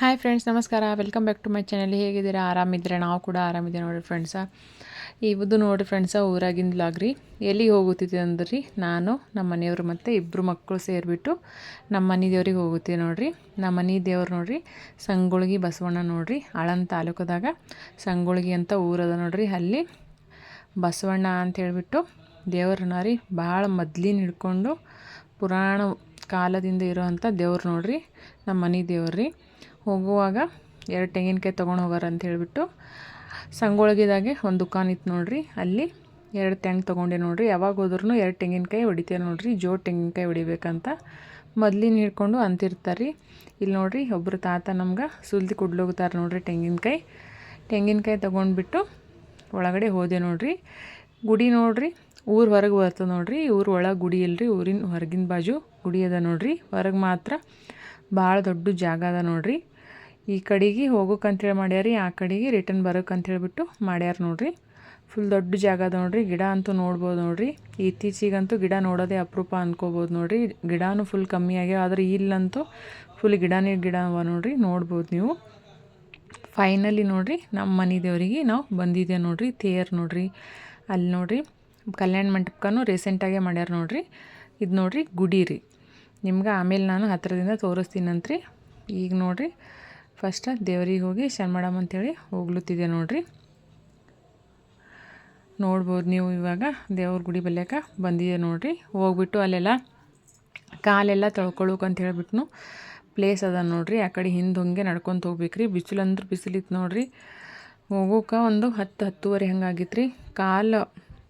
Hi friends ನಮಸ್ಕಾರ. Welcome back to my channel ಹೇಗಿದ್ದೀರಾ? ಆರಾಮಿದ್ದೀರಾ? ನಾವು ಕೂಡ ಆರಾಮಿದ್ದೀವಿ ನೋಡಿರಿ ಫ್ರೆಂಡ್ಸ ಇವ್ದು ನೋಡಿ ಫ್ರೆಂಡ್ಸ ಊರಾಗಿಂದ ಲಾಗ್ರಿ ಎಲ್ಲಿಗೆ ಹೋಗುತ್ತಿದ್ದೆ ಅಂದ್ರಿ? ನಾನು, ನಮ್ಮ ಮನೆಯವರು ಮತ್ತು ಇಬ್ಬರು ಮಕ್ಕಳು ಸೇರಿಬಿಟ್ಟು ನಮ್ಮ ಮನೆ ದೇವ್ರಿಗೆ ಹೋಗುತ್ತೀವಿ ನೋಡಿರಿ. ನಮ್ಮ ಮನೆ ದೇವ್ರು ನೋಡಿರಿ, ಸಂಗೊಳ್ಗಿ ಬಸವಣ್ಣ ನೋಡಿರಿ, ಆಳನ್ ತಾಲೂಕದಾಗ ಸಂಗೊಳ್ಗಿ ಅಂತ ಊರದ ನೋಡಿರಿ. ಅಲ್ಲಿ ಬಸವಣ್ಣ ಅಂತ ಹೇಳಿಬಿಟ್ಟು ದೇವ್ರನ್ನ ರೀ ಭಾಳ ಮೊದ್ಲಿನ ಹಿಡ್ಕೊಂಡು ಪುರಾಣ ಕಾಲದಿಂದ ಇರೋವಂಥ ದೇವ್ರು ನೋಡಿರಿ. ನಮ್ಮ ಮನೆ ದೇವ್ರಿ ಹೋಗುವಾಗ ಎರಡು ತೆಂಗಿನಕಾಯಿ ತೊಗೊಂಡು ಹೋಗಾರ ಅಂತ ಹೇಳಿಬಿಟ್ಟು ಸಂಗೊಳಗಿದಾಗೆ ಒಂದು ದುಕಾನ್ ಇತ್ತು ನೋಡಿರಿ. ಅಲ್ಲಿ ಎರಡು ತೆಂಗ್ ತೊಗೊಂಡೆ ನೋಡಿರಿ. ಯಾವಾಗ ಹೋದ್ರೂ ಎರಡು ತೆಂಗಿನಕಾಯಿ ಹೊಡಿತೇವೆ ನೋಡಿರಿ. ಜೋ ತೆಂಗಿನಕಾಯಿ ಹೊಡಿಬೇಕಂತ. ಮೊದ್ಲಿನ ಹಿಡ್ಕೊಂಡು ಅಂತಿರ್ತಾರೆ. ರೀ ಇಲ್ಲಿ ನೋಡಿರಿ ಒಬ್ಬರು ತಾತ ನಮ್ಗೆ ಸುಲ್ದಿ ಕುಡ್ಲೋಗ್ತಾರೆ ನೋಡಿರಿ ತೆಂಗಿನಕಾಯಿ. ತೆಂಗಿನಕಾಯಿ ತೊಗೊಂಡ್ಬಿಟ್ಟು ಒಳಗಡೆ ಹೋದೆ ನೋಡಿರಿ. ಗುಡಿ ನೋಡಿರಿ. ಊರು ಹೊರಗೆ ಬರ್ತದೆ ನೋಡಿರಿ. ಊರು ಒಳಗೆ ಗುಡಿ ಇಲ್ಲರಿ ಊರಿನ ಹೊರಗಿನ ಬಾಜು ಗುಡಿ ಅದ ನೋಡಿರಿ. ಹೊರಗೆ ಮಾತ್ರ ಭಾಳ ದೊಡ್ಡ ಜಾಗ ಅದ ನೋಡಿರಿ. ಈ ಕಡೆಗೆ ಹೋಗೋಕಂತೇಳಿ ಮಾಡ್ಯಾರಿ, ಆ ಕಡೆಗೆ ರಿಟರ್ನ್ ಬರೋಕ್ಕಂತೇಳ್ಬಿಟ್ಟು ಮಾಡ್ಯಾರ ನೋಡಿರಿ. ಫುಲ್ ದೊಡ್ಡ ಜಾಗ ಅದ ನೋಡಿರಿ. ಗಿಡ ಅಂತೂ ನೋಡ್ಬೋದು ನೋಡಿರಿ. ಇತ್ತೀಚಿಗಂತೂ ಗಿಡ ನೋಡೋದೇ ಅಪರೂಪ ಅಂದ್ಕೋಬೋದು ನೋಡ್ರಿ. ಗಿಡನೂ ಫುಲ್ ಕಮ್ಮಿ ಆಗ್ಯಾವ, ಆದರೆ ಇಲ್ಲಂತೂ ಫುಲ್ ಗಿಡನೇ ಗಿಡ ಅವ ನೋಡಿರಿ. ನೋಡ್ಬೋದು ನೀವು. ಫೈನಲಿ ನೋಡಿರಿ, ನಮ್ಮ ಮನೆ ದೇವರಿಗೆ ನಾವು ಬಂದಿದ್ದೇವೆ ನೋಡಿರಿ. ತೇರ್ ನೋಡಿರಿ. ಅಲ್ಲಿ ನೋಡಿರಿ, ಕಲ್ಯಾಣ ಮಂಟಪಕ್ಕೂ ರೀಸೆಂಟಾಗೇ ಮಾಡ್ಯಾರ ನೋಡಿರಿ. ಇದು ನೋಡಿರಿ ಗುಡಿ ರೀ. ನಿಮ್ಗೆ ಆಮೇಲೆ ನಾನು ಹತ್ತಿರದಿಂದ ತೋರಿಸ್ತೀನಂತ್ರಿ. ಈಗ ನೋಡಿರಿ ಫಸ್ಟ್ ದೇವ್ರಿಗೆ ಹೋಗಿ ಶರ್ಮಡಮ್ ಮಾಡಮ್ ಅಂತೇಳಿ ಹೋಗ್ಲುತ್ತಿದೆ ನೋಡಿರಿ. ನೋಡ್ಬೋದು ನೀವು ಇವಾಗ ದೇವ್ರ ಗುಡಿ ಬಲ್ಯಾಕ ಬಂದಿದೆ ನೋಡಿರಿ. ಹೋಗ್ಬಿಟ್ಟು ಅಲ್ಲೆಲ್ಲ ಕಾಲೆಲ್ಲ ತೊಳ್ಕೊಳಕ್ಕೆ ಅಂತ ಹೇಳ್ಬಿಟ್ಟು ಪ್ಲೇಸ್ ಅದ ನೋಡಿರಿ. ಆ ಕಡೆ ಹಿಂದೆ ಹಂಗೆ ನಡ್ಕೊತ ಹೋಗ್ಬೇಕ್ರಿ. ಬಿಸಿಲು ಅಂದ್ರೆ ಬಿಸಿಲಿತ್ತು ನೋಡಿರಿ. ಹೋಗೋಕೆ ಒಂದು ಹತ್ತು ಹತ್ತುವರೆ ಹಂಗಾಗಿತ್ತು ರೀ ಕಾಲು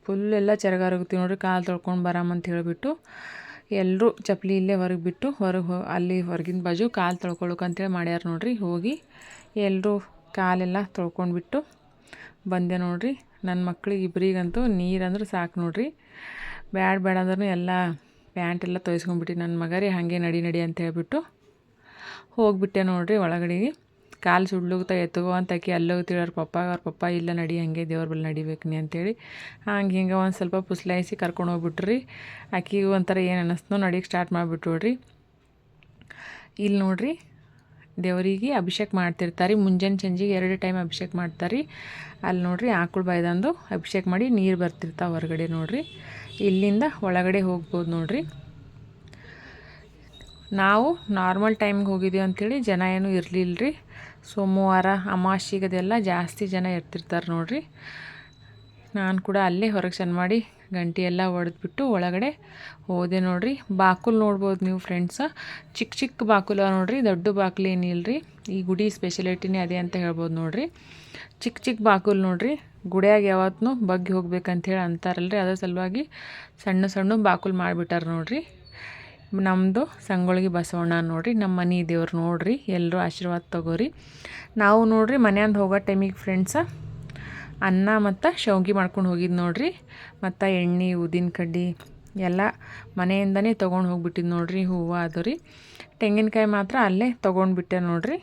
ಫುಲ್ ಎಲ್ಲ ಚರಗಾರೋಗ್ತೀವಿ ನೋಡಿರಿ. ಕಾಲು ತೊಳ್ಕೊಂಡು ಬರಾಮಂತ ಹೇಳಿಬಿಟ್ಟು. ಎಲ್ಲರೂ ಚಪ್ಪಲಿ ಇಲ್ಲೇ ಹೊರಗೆ ಬಿಟ್ಟು ಹೊರಗೆ ಅಲ್ಲಿ ಹೊರಗಿನ ಬಾಜು ಕಾಲು ತೊಳ್ಕೊಳಕ್ಕೆ ಅಂತೇಳಿ ಮಾಡ್ಯಾರ ನೋಡಿರಿ, ಹೋಗಿ ಎಲ್ಲರೂ ಕಾಲೆಲ್ಲ ತೊಳ್ಕೊಂಡ್ಬಿಟ್ಟು ಬಂದೆ ನೋಡಿರಿ. ನನ್ನ ಮಕ್ಳಿಗೆ ಇಬ್ಬರಿಗಂತೂ ನೀರು ಅಂದ್ರೆ ಸಾಕು ನೋಡಿರಿ. ಬ್ಯಾಡ ಬೇಡ ಅಂದ್ರೂ ಎಲ್ಲ ಪ್ಯಾಂಟ್ ಎಲ್ಲ ತೊಯ್ಸ್ಕೊಂಡ್ಬಿಟ್ಟು ನನ್ನ ಮಗರಿ ಹಾಗೆ ನಡಿ ನಡಿ ಅಂತ ಹೇಳ್ಬಿಟ್ಟು ಹೋಗಿಬಿಟ್ಟೆ ನೋಡಿರಿ ಒಳಗಡೆಗೆ. ಕಾಲು ಸುಡ್ಲುಗ್ತಾ ಎತ್ತಗೋ ಅಂತ ಆಕಿ ಅಲ್ಲಿ ತಿಳೋರು ಪಪ್ಪ, ಅವ್ರ ಪಪ್ಪ, ಇಲ್ಲ ನಡಿ, ಹಂಗೆ ದೇವ್ರ ಬಳಿ ನಡಿಬೇಕು ನೀ ಅಂತೇಳಿ. ಹಂಗೆ ಹಿಂಗೆ ಒಂದು ಸ್ವಲ್ಪ ಪುಸ್ಲಾಯಿಸಿ ಕರ್ಕೊಂಡು ಹೋಗ್ಬಿಟ್ರಿ. ಆಕಿಗೂ ಒಂಥರ ಏನು ಅನ್ನಿಸ್ತು ನಡಿಗೆ ಸ್ಟಾರ್ಟ್ ಮಾಡಿಬಿಟ್ರಿ ಇಲ್ಲಿ ನೋಡ್ರಿ, ದೇವರಿಗೆ ಅಭಿಷೇಕ ಮಾಡ್ತಿರ್ತಾರೆ. ಮುಂಜಾನೆ ಸಂಜೆಗೆ ಎರಡು ಟೈಮ್ ಅಭಿಷೇಕ ಮಾಡ್ತಾರೆ. ಅಲ್ಲಿ ನೋಡ್ರಿ ಆಕಳು ಬಾಯ್ದಂದು ಅಭಿಷೇಕ ಮಾಡಿ ನೀರು ಬರ್ತಿರ್ತಾವೆ ಹೊರಗಡೆ ನೋಡ್ರಿ. ಇಲ್ಲಿಂದ ಒಳಗಡೆ ಹೋಗ್ಬೋದು ನೋಡ್ರಿ. ನಾವು ನಾರ್ಮಲ್ ಟೈಮ್ಗೆ ಹೋಗಿದ್ದೀವಿ ಅಂಥೇಳಿ ಜನ ಏನೂ ಇರಲಿಲ್ಲ ರೀ ಸೋಮವಾರ ಅಮಾವಾಸ್ಯೆಗದೆಲ್ಲ ಜಾಸ್ತಿ ಜನ ಇರ್ತಿರ್ತಾರೆ ನೋಡಿರಿ. ನಾನು ಕೂಡ ಅಲ್ಲೇ ಹೊರಗೆ ಚೆನ್ನ ಮಾಡಿ ಗಂಟೆ ಎಲ್ಲ ಹೊಡೆದ್ಬಿಟ್ಟು ಒಳಗಡೆ ಹೋದೆ ನೋಡಿರಿ. ಬಾಕುಲ್ ನೋಡ್ಬೋದು ನೀವು ಫ್ರೆಂಡ್ಸ ಚಿಕ್ಕ ಚಿಕ್ಕ ಬಾಕುಲ ನೋಡಿರಿ, ದೊಡ್ಡ ಬಾಕುಲು ಏನಿಲ್ಲ ರೀ ಈ ಗುಡಿ ಸ್ಪೆಷಲಿಟಿನೇ ಅದೇ ಅಂತ ಹೇಳ್ಬೋದು ನೋಡಿರಿ. ಚಿಕ್ಕ ಚಿಕ್ಕ ಬಾಕುಲ್ ನೋಡಿರಿ. ಗುಡಿಯಾಗ ಯಾವತ್ತೂ ಬಗ್ಗಿ ಹೋಗ್ಬೇಕಂತೇಳಿ ಅಂತಾರಲ್ರಿ. ಅದರ ಸಲುವಾಗಿ ಸಣ್ಣ ಸಣ್ಣ ಬಾಕುಲ್ ಮಾಡಿಬಿಟ್ಟಾರೆ ನೋಡಿರಿ. ನಮ್ಮದು ಸಂಗೊಳ್ಗಿ ಬಸವಣ್ಣ ನೋಡಿರಿ ನಮ್ಮ ಮನೆ ದೇವ್ರು ನೋಡಿರಿ ಎಲ್ಲರೂ ಆಶೀರ್ವಾದ ತಗೋರಿ. ನಾವು ನೋಡಿರಿ ಮನೆಯಿಂದ ಹೋಗೋ ಟೈಮಿಗೆ ಫ್ರೆಂಡ್ಸ ಅನ್ನ ಮತ್ತು ಶಾವ್ಗೆ ಮಾಡ್ಕೊಂಡು ಹೋಗಿದ್ದು ನೋಡಿರಿ. ಮತ್ತು ಎಣ್ಣೆ ಊದಿನ ಕಡ್ಡಿ ಎಲ್ಲ ಮನೆಯಿಂದನೇ ತೊಗೊಂಡು ಹೋಗಿಬಿಟ್ಟಿದ್ದು ನೋಡಿರಿ, ಹೂವು ಅದು ರೀ. ತೆಂಗಿನಕಾಯಿ ಮಾತ್ರ ಅಲ್ಲೇ ತೊಗೊಂಡ್ಬಿಟ್ಟೆ ನೋಡಿರಿ.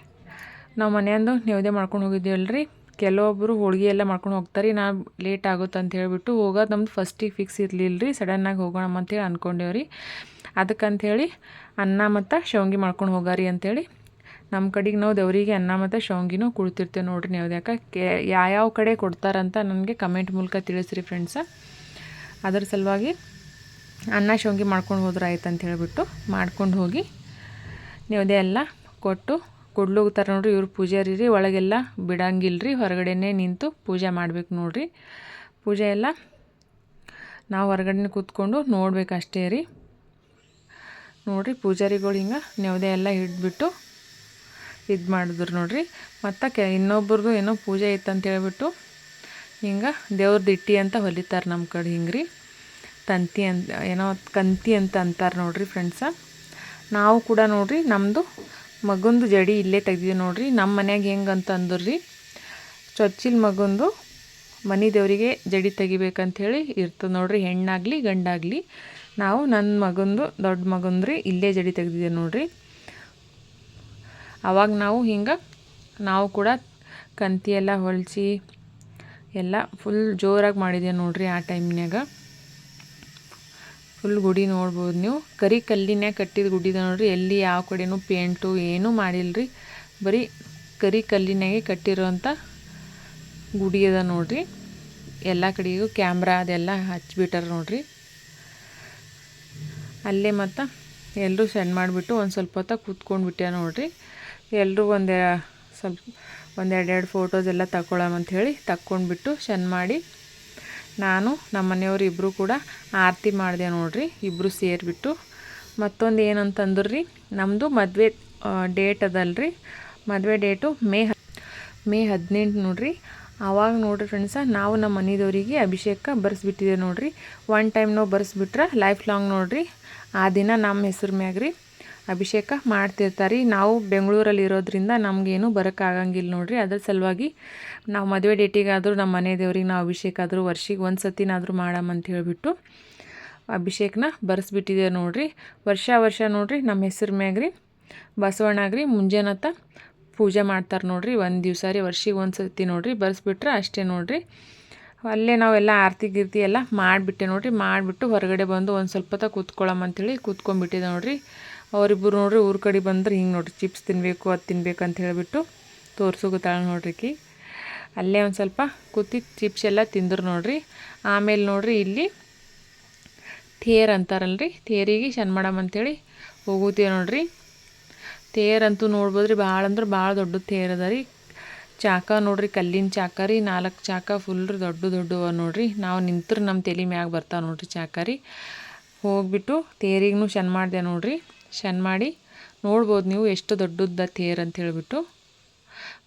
ನಾವು ಮನೆಯಂದು ನೈವೇದ್ಯ ಮಾಡ್ಕೊಂಡು ಹೋಗಿದ್ದೀವಲ್ರಿ ಕೆಲವೊಬ್ಬರು ಹೋಳಿಗೆ ಎಲ್ಲ ಮಾಡ್ಕೊಂಡು ಹೋಗ್ತಾರೆ. ನಾ ಲೇಟ್ ಆಗುತ್ತೆ ಅಂತ ಹೇಳಿಬಿಟ್ಟು ಹೋಗೋದು ನಮ್ದು ಫಸ್ಟಿಗೆ ಫಿಕ್ಸ್ ಇರಲಿಲ್ಲ ರೀ ಸಡನ್ನಾಗಿ ಹೋಗೋಣ ಅಂತೇಳಿ ಅಂದ್ಕೊಂಡೇವ್ರಿ ಅದಕ್ಕಂಥೇಳಿ ಅನ್ನ ಮತ್ತು ಶಾವ್ಗೆ ಮಾಡ್ಕೊಂಡು ಹೋಗಾರಿ ಅಂಥೇಳಿ ನಮ್ಮ ಕಡೆಗೆ ನಾವು ದೇವರಿಗೆ ಅನ್ನ ಮತ್ತು ಶಾವ್ಗಿನೂ ಕುಡ್ತಿರ್ತೇವೆ ನೋಡಿರಿ ನೀವು. ಯಾಕೆ ಯಾವ್ಯಾವ ಕಡೆ ಕೊಡ್ತಾರಂತ ನನಗೆ ಕಮೆಂಟ್ ಮೂಲಕ ತಿಳಿಸ್ರಿ ಫ್ರೆಂಡ್ಸ ಅದರ ಸಲುವಾಗಿ ಅನ್ನ ಶಾವ್ಗೆ ಮಾಡ್ಕೊಂಡು ಹೋದ್ರೆ ಆಯ್ತು ಅಂತ ಹೇಳಿಬಿಟ್ಟು ಮಾಡ್ಕೊಂಡು ಹೋಗಿ ನೀವದೇ ಎಲ್ಲ ಕೊಟ್ಟು ಕೊಡ್ಲೋಗ್ತಾರೆ ನೋಡ್ರಿ ಇವ್ರು ಪೂಜಾರಿ ರೀ, ಒಳಗೆಲ್ಲ ಬಿಡಂಗಿಲ್ಲ ರೀ ಹೊರಗಡೆನೇ ನಿಂತು ಪೂಜೆ ಮಾಡ್ಬೇಕು ನೋಡಿರಿ. ಪೂಜೆ ಎಲ್ಲ ನಾವು ಹೊರಗಡೆ ಕೂತ್ಕೊಂಡು ನೋಡ್ಬೇಕು ಅಷ್ಟೇ ರೀ. ನೋಡಿರಿ ಪೂಜಾರಿಗಳು ಹಿಂಗೆ ನೆವದೆ ಎಲ್ಲ ಹಿಡ್ಬಿಟ್ಟು ಇದು ಮಾಡಿದ್ರು ನೋಡಿರಿ. ಮತ್ತು ಕೆ ಇನ್ನೊಬ್ರದ್ದು ಏನೋ ಪೂಜೆ ಇತ್ತು ಅಂತ ಹೇಳ್ಬಿಟ್ಟು ಹಿಂಗೆ ದೇವ್ರದ್ದು ಇಟ್ಟಿ ಅಂತ ಹೊಲಿತಾರೆ ನಮ್ಮ ಕಡೆ ಹಿಂಗೆ ರೀ ತಂತಿ ಅಂತ ಏನೋ ಕಂತಿ ಅಂತ ಅಂತಾರೆ ನೋಡಿರಿ ಫ್ರೆಂಡ್ಸ. ನಾವು ಕೂಡ ನೋಡಿರಿ ನಮ್ಮದು ಮಗಂದು ಜಡಿ ಇಲ್ಲೇ ತೆಗ್ದಿದೆ ನೋಡ್ರಿ. ನಮ್ಮ ಮನ್ಯಾಗ ಹೆಂಗೆ ಅಂತ ಅಂದ್ರಿ ಚೊಚ್ಚಿಲ್ ಮಗಂದು ಮನೆ ದೇವರಿಗೆ ಜಡಿ ತೆಗಿಬೇಕಂಥೇಳಿ ಇರ್ತದೆ ನೋಡ್ರಿ. ಹೆಣ್ಣಾಗಲಿ, ಗಂಡಾಗಲಿ. ನಾವು ನನ್ನ ಮಗಂದು, ದೊಡ್ಡ ಮಗಂದ್ರಿ ಇಲ್ಲೇ ಜಡಿ ತೆಗ್ದಿದ್ದೆ ನೋಡ್ರಿ. ಆವಾಗ ನಾವು ಹಿಂಗೆ, ನಾವು ಕೂಡ ಕಂತಿ ಎಲ್ಲ ಹೊಲಿಸಿ ಎಲ್ಲ ಫುಲ್ ಜೋರಾಗಿ ಮಾಡಿದೆ ನೋಡ್ರಿ ಆ ಟೈಮ್ನಾಗ ಫುಲ್ ಗುಡಿ ನೋಡ್ಬೋದು ನೀವು. ಕರಿ ಕಲ್ಲಿನೇ ಕಟ್ಟಿದ ಗುಡಿದ ನೋಡ್ರಿ. ಎಲ್ಲಿ ಯಾವ ಕಡೆನೂ ಪೇಂಟು ಏನೂ ಮಾಡಿಲ್ಲ ರೀ ಬರೀ ಕರಿ ಕಲ್ಲಿನಾಗೆ ಕಟ್ಟಿರೋಂಥ ಗುಡಿ ಅದ ನೋಡ್ರಿ. ಎಲ್ಲ ಕಡೆಗೂ ಕ್ಯಾಮ್ರಾ ಅದೆಲ್ಲ ಹಚ್ಬಿಟ್ಟಾರ ನೋಡ್ರಿ. ಅಲ್ಲೇ ಮತ್ತು ಎಲ್ಲರೂ ಸೆಂಡ್ ಮಾಡಿಬಿಟ್ಟು ಒಂದು ಸ್ವಲ್ಪ ಹೊತ್ತ ಕೂತ್ಕೊಂಡು ಬಿಟ್ಟೆ ನೋಡ್ರಿ. ಎಲ್ಲರೂ ಒಂದು ಸ್ವಲ್ಪ ಒಂದೆರಡು ಎರಡು ಫೋಟೋಸ್ ಎಲ್ಲ ಹೇಳಿ ತಕ್ಕೊಂಡ್ಬಿಟ್ಟು ಸೆಂಡ್ ಮಾಡಿ. ನಾನು, ನಮ್ಮ ಮನೆಯವರು ಇಬ್ಬರು ಕೂಡ ಆರತಿ ಮಾಡಿದೆ ನೋಡ್ರಿ ಇಬ್ಬರು ಸೇರಿಬಿಟ್ಟು. ಮತ್ತೊಂದು ಏನಂತಂದ್ರೆ ನಮ್ಮದು ಮದುವೆ ಡೇಟ್ ಅದಲ್ರಿ. ಮದುವೆ ಡೇಟು ಮೇ ಮೇ ಹದಿನೆಂಟು ನೋಡ್ರಿ. ಆವಾಗ ನೋಡ್ರಿ ಫ್ರೆಂಡ್ಸ ನಾವು ನಮ್ಮ ಮನೆಯವರಿಗೆ ಅಭಿಷೇಕ ಬರ್ಸ್ಬಿಟ್ಟಿದೆ ನೋಡ್ರಿ. ಒನ್ ಟೈಮ್ ನಾವು ಬರ್ಸ್ಬಿಟ್ರೆ ಲೈಫ್ ಲಾಂಗ್ ನೋಡ್ರಿ. ಆ ದಿನ ನಮ್ಮ ಹೆಸರು ಮ್ಯಾಗ ರೀ ಅಭಿಷೇಕ ಮಾಡ್ತಿರ್ತಾರೆ. ನಾವು ಬೆಂಗಳೂರಲ್ಲಿ ಇರೋದ್ರಿಂದ ನಮಗೇನು ಬರೋಕ್ಕಾಗಂಗಿಲ್ಲ ನೋಡಿರಿ. ಅದ್ರ ಸಲುವಾಗಿ ನಾವು ಮದುವೆ ಡೇಟಿಗಾದರೂ ನಮ್ಮ ಮನೆ ದೇವ್ರಿಗೆ ನಾವು ಅಭಿಷೇಕ ಆದರೂ ವರ್ಷಿಗೆ ಒಂದು ಸತಿನಾದರೂ ಅಂತ ಹೇಳಿಬಿಟ್ಟು ಅಭಿಷೇಕನ ಬರೆಸ್ಬಿಟ್ಟಿದ್ದೇವೆ ನೋಡಿರಿ. ವರ್ಷ ವರ್ಷ ನೋಡಿರಿ ನಮ್ಮ ಹೆಸರು ಮ್ಯಾಗ ರೀ ಬಸವಣ್ಣಗ್ರಿ ಮುಂಜಾನತ್ತ ಪೂಜೆ ಮಾಡ್ತಾರೆ ನೋಡಿರಿ. ಒಂದು ದಿವಸ ರೀ ವರ್ಷಿಗೆ ಒಂದು ಸತಿ ನೋಡ್ರಿ ಬರ್ಸ್ಬಿಟ್ರೆ ಅಷ್ಟೇ ನೋಡಿರಿ. ಅಲ್ಲೇ ನಾವೆಲ್ಲ ಆರತಿ ಗಿರ್ತಿ ಎಲ್ಲ ಮಾಡಿಬಿಟ್ಟೆ ನೋಡಿರಿ. ಮಾಡಿಬಿಟ್ಟು ಹೊರಗಡೆ ಬಂದು ಒಂದು ಸ್ವಲ್ಪ ಹೊತ್ತ ಕೂತ್ಕೊಳ್ಳಮ್ಮ ಅಂಥೇಳಿ ಕೂತ್ಕೊಂಡ್ಬಿಟ್ಟಿದೆ ನೋಡ್ರಿ. ಅವರಿಬ್ಬರು ನೋಡ್ರಿ ಊರ ಕಡೆ ಬಂದ್ರೆ ಹಿಂಗೆ ನೋಡ್ರಿ ಚಿಪ್ಸ್ ತಿನ್ನಬೇಕು ಅದು ತಿನ್ಬೇಕು ಅಂತ ಹೇಳಿಬಿಟ್ಟು ತೋರ್ಸೋಗುತ್ತಾಳೆ ನೋಡ್ರಿಕಿ ಅಲ್ಲೇ ಒಂದು ಸ್ವಲ್ಪ ಕೂತಿ ಚಿಪ್ಸ್ ಎಲ್ಲ ತಿಂದರು ನೋಡ್ರಿ. ಆಮೇಲೆ ನೋಡ್ರಿ ಇಲ್ಲಿ ತೇರ್ ಅಂತಾರಲ್ರಿ, ತೇರಿಗೆ ಶನ್ ಮಾಡಮಂತೇಳಿ ಹೋಗುತ್ತೀವಿ ನೋಡ್ರಿ. ತೇರಂತೂ ನೋಡ್ಬೋದ್ರಿ ಭಾಳ ಅಂದ್ರೆ ಭಾಳ ದೊಡ್ಡ ತೇರ್ ಅದ ರೀ. ಚಾಕ ನೋಡ್ರಿ, ಕಲ್ಲಿನ ಚಾಕ ರೀ, ನಾಲ್ಕು ಚಾಕ ಫುಲ್ ರೀ ದೊಡ್ಡ ದೊಡ್ಡವ ನೋಡ್ರಿ. ನಾವು ನಿಂತ್ರೆ ನಮ್ಮ ತಲೆ ಮ್ಯಾಗ ಬರ್ತಾವೆ ನೋಡ್ರಿ ಚಾಕ ರೀ. ಹೋಗ್ಬಿಟ್ಟು ತೇರಿಗೂ ಶನ್ ಮಾಡಿದೆ ನೋಡ್ರಿ. ಶನ್ ಮಾಡಿ ನೋಡ್ಬೋದು ನೀವು ಎಷ್ಟು ದೊಡ್ಡದ ತೇರ್ ಅಂತ ಹೇಳಿಬಿಟ್ಟು.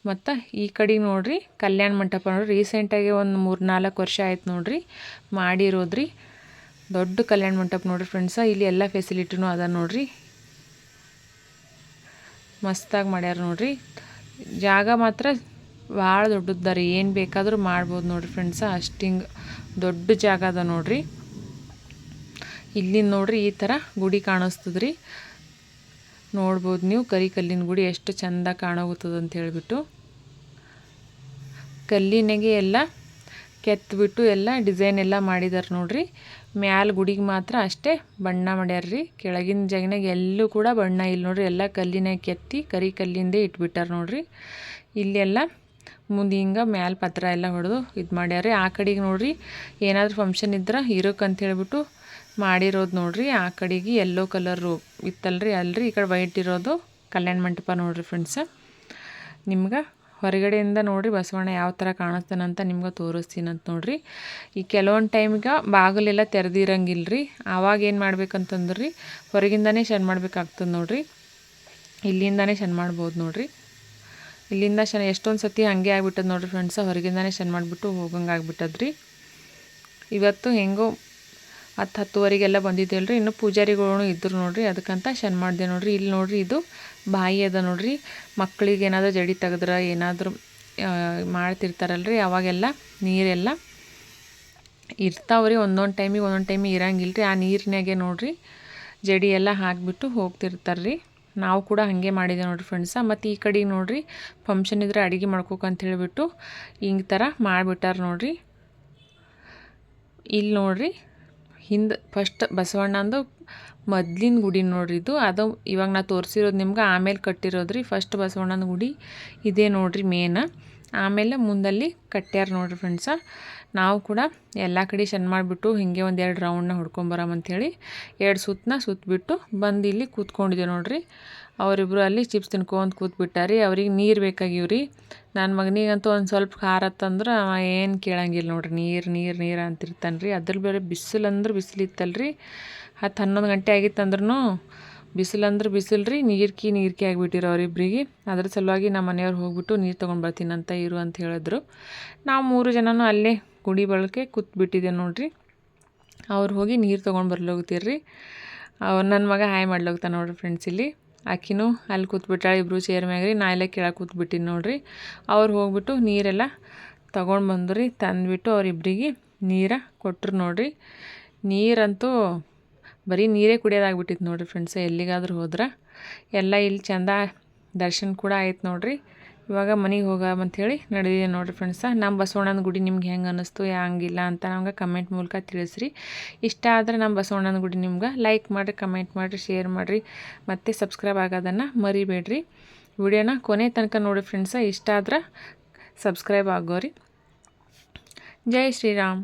ಮತ್ತು ಈ ಕಡೆ ನೋಡ್ರಿ, ಕಲ್ಯಾಣ ಮಂಟಪ ನೋಡ್ರಿ ರೀಸೆಂಟಾಗಿ ಒಂದು ಮೂರು ನಾಲ್ಕು ವರ್ಷ ಆಯ್ತು ನೋಡ್ರಿ, ಮಾಡಿರೋದ್ರಿ. ದೊಡ್ಡ ಕಲ್ಯಾಣ ಮಂಟಪ ನೋಡ್ರಿ ಫ್ರೆಂಡ್ಸ ಇಲ್ಲಿ ಎಲ್ಲ ಫೆಸಿಲಿಟಿನೂ ಅದ ನೋಡ್ರಿ. ಮಸ್ತಾಗಿ ಮಾಡ್ಯಾರ ನೋಡ್ರಿ. ಜಾಗ ಮಾತ್ರ ಭಾಳ ದೊಡ್ಡದ ಏನು ಬೇಕಾದರೂ ಮಾಡ್ಬೋದು ನೋಡ್ರಿ ಫ್ರೆಂಡ್ಸ ಅಷ್ಟು ದೊಡ್ಡ ಜಾಗ ಅದ ನೋಡ್ರಿ. ಇಲ್ಲಿ ನೋಡ್ರಿ ಈ ಥರ ಗುಡಿ ಕಾಣಿಸ್ತದ್ರಿ. ನೋಡ್ಬೋದು. ನೀವು ಕರಿ ಕಲ್ಲಿನ ಗುಡಿ ಎಷ್ಟು ಚಂದ ಕಾಣೋಗುತ್ತದೆ ಅಂತ ಹೇಳಿಬಿಟ್ಟು. ಕಲ್ಲಿನಾಗೆ ಎಲ್ಲ ಕೆತ್ತಿಬಿಟ್ಟು ಎಲ್ಲ ಡಿಸೈನ್ ಎಲ್ಲ ಮಾಡಿದಾರೆ ನೋಡ್ರಿ. ಮ್ಯಾಲ ಗುಡಿಗೆ ಮಾತ್ರ ಅಷ್ಟೇ ಬಣ್ಣ ಮಾಡ್ಯಾರ್ರಿ. ಕೆಳಗಿನ ಜಾಗನಾಗ ಎಲ್ಲೂ ಕೂಡ ಬಣ್ಣ ಇಲ್ಲ ನೋಡ್ರಿ. ಎಲ್ಲ ಕಲ್ಲಿನಾಗ ಕೆತ್ತಿ ಕರಿ ಕಲ್ಲಿಂದೇ ಇಟ್ಬಿಟ್ಟಾರೆ ನೋಡ್ರಿ. ಇಲ್ಲೆಲ್ಲ ಮುಂದೆ ಹಿಂಗೆ ಮ್ಯಾಲ ಪತ್ರ ಎಲ್ಲ ಹೊಡೆದು ಇದು ಮಾಡ್ಯಾರ ಆ ಕಡೆಗೆ ನೋಡಿರಿ ಏನಾದರೂ ಫಂಕ್ಷನ್ ಇದ್ರೆ ಇರೋಕೆ ಅಂತ ಹೇಳಿಬಿಟ್ಟು ಮಾಡಿರೋದು ನೋಡಿರಿ. ಆ ಕಡೆಗೆ ಯೆಲ್ಲೋ ಕಲರು ಇತ್ತಲ್ರಿ ಅಲ್ರಿ. ಈ ಕಡೆ ವೈಟ್ ಇರೋದು ಕಲ್ಯಾಣ ಮಂಟಪ ನೋಡಿರಿ ಫ್ರೆಂಡ್ಸ ನಿಮ್ಗೆ ಹೊರಗಡೆಯಿಂದ ನೋಡಿರಿ ಬಸವಣ್ಣ ಯಾವ ಥರ ಕಾಣಿಸ್ತಾನಂತ ನಿಮ್ಗೆ ತೋರಿಸ್ತೀನಂತ ನೋಡಿರಿ. ಈ ಕೆಲವೊಂದು ಟೈಮ್ಗೆ ಬಾಗಿಲೆಲ್ಲ ತೆರೆದಿರಂಗಿಲ್ಲ ರೀ ಆವಾಗ ಏನು ಮಾಡ್ಬೇಕಂತಂದ್ರೆ ಹೊರಗಿಂದನೇ ಶನ್ ಮಾಡ್ಬೇಕಾಗ್ತದೆ ನೋಡಿರಿ. ಇಲ್ಲಿಂದನೇ ಶನ್ ಮಾಡ್ಬೋದು ನೋಡ್ರಿ. ಇಲ್ಲಿಂದ ಶನ ಎಷ್ಟೊಂದು ಸತಿ ಹಂಗೆ ಆಗ್ಬಿಟ್ಟದ ನೋಡ್ರಿ ಫ್ರೆಂಡ್ಸ ಹೊರಗಿಂದನೇ ಶನ್ ಮಾಡಿಬಿಟ್ಟು ಹೋಗಂಗೆ ಆಗ್ಬಿಟ್ಟದ್ರಿ. ಇವತ್ತು ಹೆಂಗೋ ಹತ್ತು ಹತ್ತುವರೆಗೆಲ್ಲ ಬಂದಿದ್ದೆಲ್ರಿ ಇನ್ನು ಪೂಜಾರಿಗಳು ಇದ್ರು ನೋಡ್ರಿ, ಅದಕ್ಕಂತ ಶನ್ ಮಾಡಿದೆ ನೋಡ್ರಿ. ಇಲ್ಲಿ ನೋಡ್ರಿ ಇದು ಬಾಯಿ ಅದ ನೋಡ್ರಿ. ಮಕ್ಕಳಿಗೆ ಏನಾದರೂ ಜಡಿ ತೆಗೆದ್ರೆ, ಏನಾದರೂ ಮಾಡ್ತಿರ್ತಾರಲ್ರಿ, ಅವಾಗೆಲ್ಲ ನೀರೆಲ್ಲ ಇರ್ತಾವ್ರಿ. ಒಂದೊಂದು ಟೈಮಿಗೆ ಒಂದೊಂದು ಟೈಮಿಗೆ ಇರಂಗಿಲ್ಲ ರೀ ಆ ನೀರಿನಾಗೆ ನೋಡ್ರಿ ಜಡಿ ಎಲ್ಲ ಹಾಕಿಬಿಟ್ಟು ಹೋಗ್ತಿರ್ತಾರೆ ರೀ ನಾವು ಕೂಡ ಹಾಗೆ ಮಾಡಿದೆ ನೋಡಿರಿ ಫ್ರೆಂಡ್ಸ ಮತ್ತು ಈ ಕಡೆ ನೋಡಿರಿ ಫಂಕ್ಷನ್ ಇದ್ರೆ ಅಡುಗೆ ಮಾಡ್ಕೋಕಂತ ಹೇಳಿಬಿಟ್ಟು ಹಿಂಗೆ ಥರ ಮಾಡಿಬಿಟ್ಟಾರ ನೋಡಿರಿ. ಇಲ್ಲಿ ನೋಡಿರಿ, ಹಿಂದೆ ಫಸ್ಟ್ ಬಸವಣ್ಣಂದು ಮೊದ್ಲಿನ ಗುಡಿ ನೋಡ್ರಿ ಇದು. ಅದು ಇವಾಗ ನಾ ತೋರಿಸಿರೋದು ನಿಮ್ಗೆ, ಆಮೇಲೆ ಕಟ್ಟಿರೋದು ರೀ ಫಸ್ಟ್ ಬಸವಣ್ಣನ ಗುಡಿ. ಇದೇ ನೋಡ್ರಿ ಮೇನ ಆಮೇಲೆ ಮುಂದಲ್ಲಿ ಕಟ್ಟ್ಯಾರ ನೋಡ್ರಿ ಫ್ರೆಂಡ್ಸ ನಾವು ಕೂಡ ಎಲ್ಲ ಕಡೆ ಚೆಂದ ಮಾಡಿಬಿಟ್ಟು ಹಿಂಗೆ ಒಂದು ಎರಡು ರೌಂಡ್ನ ಹೊಡ್ಕೊಂಬರಮಂಥೇಳಿ ಎರಡು ಸುತ್ತನ ಸುತ್ತಬಿಟ್ಟು ಬಂದು ಇಲ್ಲಿ ಕೂತ್ಕೊಂಡಿದ್ದೆ ನೋಡಿರಿ. ಅವರಿಬ್ಬರು ಅಲ್ಲಿ ಚಿಪ್ಸ್ ತಿನ್ಕೊಂತ ಕೂತ್ಬಿಟ್ಟಾರಿ. ಅವ್ರಿಗೆ ನೀರು ಬೇಕಾಗಿವ್ರಿ. ನನ್ನ ಮಗನಿಗಂತೂ ಒಂದು ಸ್ವಲ್ಪ ಖಾರ ಅಂತಂದ್ರೆ ಅವ ಏನು ಕೇಳಂಗಿಲ್ಲ ನೋಡ್ರಿ. ನೀರು ನೀರು ನೀರು ಅಂತಿರ್ತಾನೆ ರೀ ಅದ್ರ ಬೇರೆ ಬಿಸಿಲು ಅಂದ್ರೆ ಬಿಸಿಲು ಹತ್ತು ಹನ್ನೊಂದು ಗಂಟೆ ಆಗಿತ್ತಂದ್ರೂ ಬಿಸಿಲು ಅಂದ್ರೆ ಬಿಸಿಲು ರೀ ನೀರ್ಕಿ ನೀರ್ಕಿ ಆಗಿಬಿಟ್ಟಿರೋ ಅವರಿಬ್ರಿಗೆ. ಅದ್ರ ಸಲುವಾಗಿ ನಮ್ಮ ಮನೆಯವ್ರು ಹೋಗ್ಬಿಟ್ಟು ನೀರು ತೊಗೊಂಡು ಬರ್ತೀನಂತ ಇರು ಅಂತ ಹೇಳಿದ್ರು. ನಾವು ಮೂರು ಜನನೂ ಅಲ್ಲೇ ಗುಡಿ ಬಳಕೆ ಕೂತ್ಬಿಟ್ಟಿದ್ದೆ ನೋಡ್ರಿ. ಅವ್ರು ಹೋಗಿ ನೀರು ತೊಗೊಂಡು ಬರ್ಲೋಗ್ತೀರ್ರಿ ಅವ್ರು ನನ್ನ ಮಗ ಹಾಯ್ ಮಾಡ್ಲೋಗ್ತಾನೆ ನೋಡ್ರಿ ಫ್ರೆಂಡ್ಸ್ ಇಲ್ಲಿ. ಆಕಿನೂ ಅಲ್ಲಿ ಕೂತ್ಬಿಟ್ಟಾಳೆ ಇಬ್ಬರು ಚೇರ್ ಮ್ಯಾಗ ರೀ ನಾ ಇಲ್ಲೇ ಕೆಳಗೆ ಕೂತ್ಬಿಟ್ಟಿನಿ ನೋಡ್ರಿ. ಅವ್ರು ಹೋಗ್ಬಿಟ್ಟು ನೀರೆಲ್ಲ ತೊಗೊಂಡು ಬಂದ್ರಿ, ತಂದುಬಿಟ್ಟು ಅವರಿಬ್ರಿಗೆ ನೀರ ಕೊಟ್ಟರು ನೋಡ್ರಿ. ನೀರಂತೂ ಬರೀ ನೀರೇ ಕುಡಿಯೋದಾಗ್ಬಿಟ್ಟಿತ್ತು ನೋಡಿರಿ ಫ್ರೆಂಡ್ಸ್ ಎಲ್ಲಿಗಾದ್ರೂ ಹೋದ್ರೆ. ಎಲ್ಲ ಇಲ್ಲಿ ಚಂದ ದರ್ಶನ ಕೂಡ ಆಯ್ತು ನೋಡಿರಿ. ಇವಾಗ ಮನೆಗೆ ಹೋಗಮಂಥೇಳಿ ನಡೆದಿದೆ ನೋಡಿರಿ ಫ್ರೆಂಡ್ಸ ನಮ್ಮ ಬಸವಣ್ಣನ ಗುಡಿ ನಿಮ್ಗೆ ಹೆಂಗೆ ಅನ್ನಿಸ್ತು ಹಂಗಿಲ್ಲ ಅಂತ ನಮ್ಗೆ ಕಮೆಂಟ್ ಮೂಲಕ ತಿಳಿಸ್ರಿ. ಇಷ್ಟ ಆದರೆ ನಮ್ಮ ಬಸವಣ್ಣನ ಗುಡಿ ನಿಮ್ಗೆ ಲೈಕ್ ಮಾಡಿರಿ ಕಮೆಂಟ್ ಮಾಡಿರಿ ಶೇರ್ ಮಾಡಿರಿ, ಮತ್ತು ಸಬ್ಸ್ಕ್ರೈಬ್ ಆಗೋದನ್ನು ಮರಿಬೇಡ್ರಿ. ವಿಡಿಯೋನ ಕೊನೆ ತನಕ ನೋಡಿ ಫ್ರೆಂಡ್ಸ ಇಷ್ಟ ಆದ್ರೆ ಸಬ್ಸ್ಕ್ರೈಬ್ ಆಗೋರಿ. ಜೈ ಶ್ರೀರಾಮ್.